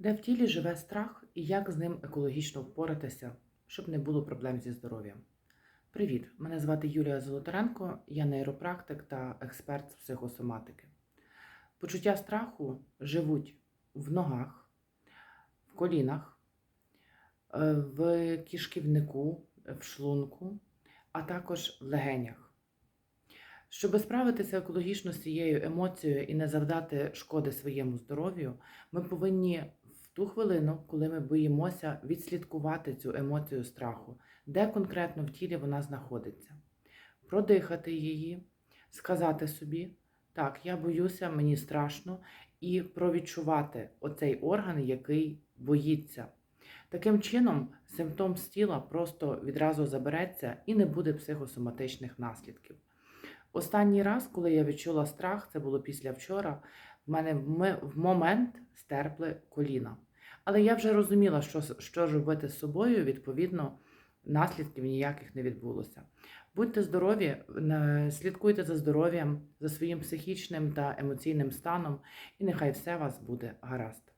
Де в тілі живе страх і як з ним екологічно впоратися, щоб не було проблем зі здоров'ям. Привіт! Мене звати Юлія Золотаренко, я нейропрактик та експерт з психосоматики. Почуття страху живуть в ногах, в колінах, е, в кишківнику, в шлунку, а також в легенях. Щоб справитися екологічно з цією емоцією і не завдати шкоди своєму здоров'ю, ми повинні ту хвилину, коли ми боїмося, відслідкувати цю емоцію страху, де конкретно в тілі вона знаходиться, продихати її, сказати собі, так, я боюся, мені страшно, і провідчувати оцей орган, який боїться. Таким чином, симптом з тіла просто відразу забереться і не буде психосоматичних наслідків. Останній раз, коли я відчула страх, це було після вчора, в мене в момент стерпли коліна. Але я вже розуміла, що, що робити з собою, відповідно, наслідків ніяких не відбулося. Будьте здорові, слідкуйте за здоров'ям, за своїм психічним та емоційним станом, і нехай все у вас буде гаразд.